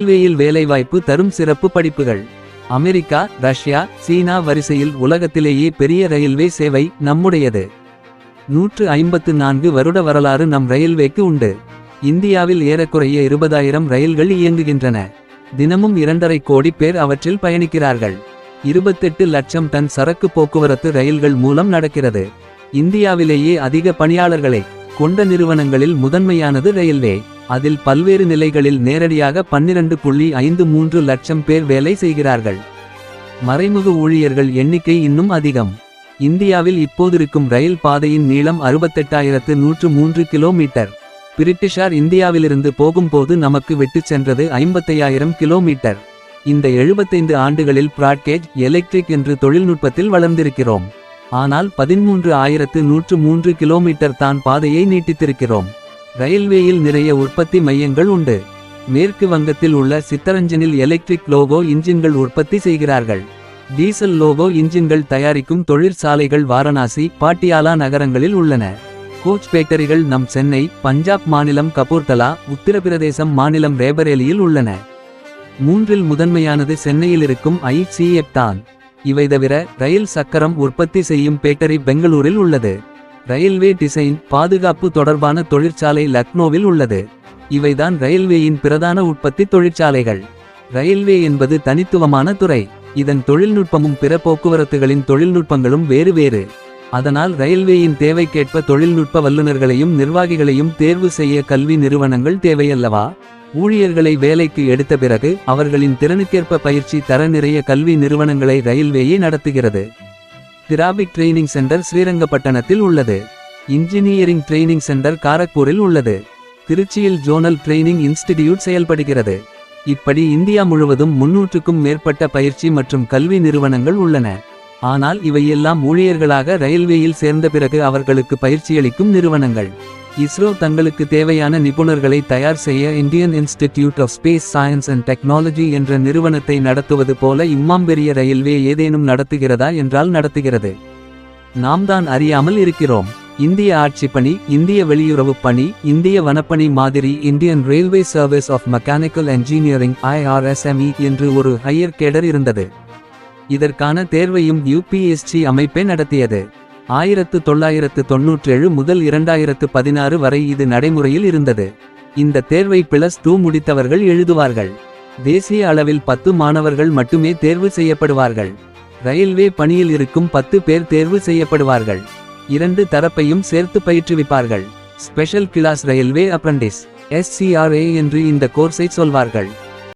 ரயில்வேயில் வேலைவாய்ப்பு தரும் சிறப்பு படிப்புகள். அமெரிக்கா ரஷ்யா சீனா வரிசையில் உலகத்திலேயே பெரிய ரயில்வே சேவை நம்முடையது. நூற்று ஐம்பத்து நான்கு வருட வரலாறு நம் ரயில்வேக்கு உண்டு. இந்தியாவில் ஏறக்குறைய இருபதாயிரம் ரயில்கள் இயங்குகின்றன. தினமும் இரண்டரை கோடி பேர் அவற்றில் பயணிக்கிறார்கள். இருபத்தெட்டு லட்சம் டன் சரக்கு போக்குவரத்து ரயில்கள் மூலம் நடக்கிறது. இந்தியாவிலேயே அதிக பணியாளர்களை கொண்ட நிறுவனங்களில் முதன்மையானது ரயில்வே. அதில் பல்வேறு நிலைகளில் நேரடியாக பன்னிரண்டு புள்ளி ஐந்து மூன்று லட்சம் பேர் வேலை செய்கிறார்கள். மறைமுக ஊழியர்கள் எண்ணிக்கை இன்னும் அதிகம். இந்தியாவில் இப்போதிருக்கும் ரயில் பாதையின் நீளம் அறுபத்தெட்டாயிரத்து நூற்று மூன்று கிலோமீட்டர். பிரிட்டிஷார் இந்தியாவிலிருந்து போகும்போது நமக்கு விட்டுச் சென்றது ஐம்பத்தையாயிரம் கிலோமீட்டர். இந்த எழுபத்தைந்து ஆண்டுகளில் பிராட்கேஜ் எலக்ட்ரிக் என்று தொழில்நுட்பத்தில் வளர்ந்திருக்கிறோம். ஆனால் பதிமூன்று ஆயிரத்து நூற்று மூன்று கிலோமீட்டர் தான் பாதையை நீட்டித்திருக்கிறோம். ரயில்வேயில் நிறைய உற்பத்தி மையங்கள் உண்டு. மேற்கு வங்கத்தில் உள்ள சித்தரஞ்சனில் எலக்ட்ரிக் லோகோ இன்ஜின்கள் உற்பத்தி செய்கிறார்கள். டீசல் லோகோ இன்ஜின்கள் தயாரிக்கும் தொழிற்சாலைகள் வாரணாசி பாட்டியாலா நகரங்களில் உள்ளன. கோச் பேட்டரிகள் நம் சென்னை பஞ்சாப் மாநிலம் கபூர்தலா உத்தரப்பிரதேசம் மாநிலம் ரேபரேலியில் உள்ளன. மூன்றில் முதன்மையானது சென்னையில் இருக்கும் ஐசிஎப் தான் இவை தவிர ரயில் சக்கரம் உற்பத்தி செய்யும் பேட்டரி பெங்களூரில் உள்ளது. ரயில்வே டிசைன் பாதுகாப்பு தொடர்பான தொழிற்சாலை லக்னோவில் உள்ளது. இவைதான் ரயில்வேயின் பிரதான உற்பத்தி தொழிற்சாலைகள். ரயில்வே என்பது தனித்துவமான துறை. இதன் தொழில்நுட்பமும் பிற போக்குவரத்துகளின் தொழில்நுட்பங்களும் வேறு வேறு. அதனால் ரயில்வேயின் தேவைக்கேற்ப தொழில்நுட்ப வல்லுநர்களையும் நிர்வாகிகளையும் தேர்வு செய்ய கல்வி நிறுவனங்கள் தேவையல்லவா? ஊழியர்களை வேலைக்கு எடுத்த பிறகு அவர்களின் திறனுக்கேற்ப பயிற்சி தர நிறைய கல்வி நிறுவனங்களை ரயில்வேயே நடத்துகிறது. திராபிக் ட்ரெய்னிங் சென்டர் ஸ்ரீரங்கப்பட்டணத்தில் உள்ளது இன்ஜினியரிங் ட்ரெய்னிங் சென்டர் காரக்பூரில் உள்ளது திருச்சியில் ஜோனல் ட்ரெய்னிங் இன்ஸ்டிடியூட் செயல்படுகிறது இப்படி இந்தியா முழுவதும் முன்னூற்றுக்கும் மேற்பட்ட பயிற்சி மற்றும் கல்வி நிறுவனங்கள் உள்ளன. ஆனால் இவையெல்லாம் ஊழியர்களாக ரயில்வேயில் சேர்ந்த பிறகு அவர்களுக்கு பயிற்சியளிக்கும் நிறுவனங்கள். இஸ்ரோ தங்களுக்கு தேவையான நிபுணர்களை தயார் செய்ய Indian institute of space science and technology என்ற நிறுவனத்தை நடத்துவது போல இம்மாம்பெரிய ரயில்வே ஏதேனும் நடத்துகிறதா என்றால் நடத்துகிறது. நாம் தான் அறியாமல் இருக்கிறோம். இந்திய ஆட்சி பணி இந்திய வெளியுறவுப் பணி இந்திய வனப்பணி மாதிரி Indian railway service of mechanical engineering IRSME என்று ஒரு ஹையர் கேடர் இருந்தது. இதற்கான தேர்வையும் யூபிஎஸ்சி அமைப்பே நடத்தியது. ஆயிரத்து தொள்ளாயிரத்து தொன்னூற்றேழு முதல் இரண்டாயிரத்து பதினாறு வரை இது நடைமுறையில் இருந்தது. இந்த தேர்வை பிளஸ் டூ முடித்தவர்கள் எழுதுவார்கள். தேசிய அளவில் பத்து மாணவர்கள் மட்டுமே தேர்வு செய்யப்படுவார்கள். ரயில்வே பணியில் இருக்கும் பத்து பேர் தேர்வு செய்யப்படுவார்கள். இரண்டு தரப்பையும் சேர்த்து பயிற்றுவிப்பார்கள். Special class railway apprentice SCRA என்று இந்த கோர்ஸை சொல்வார்கள்.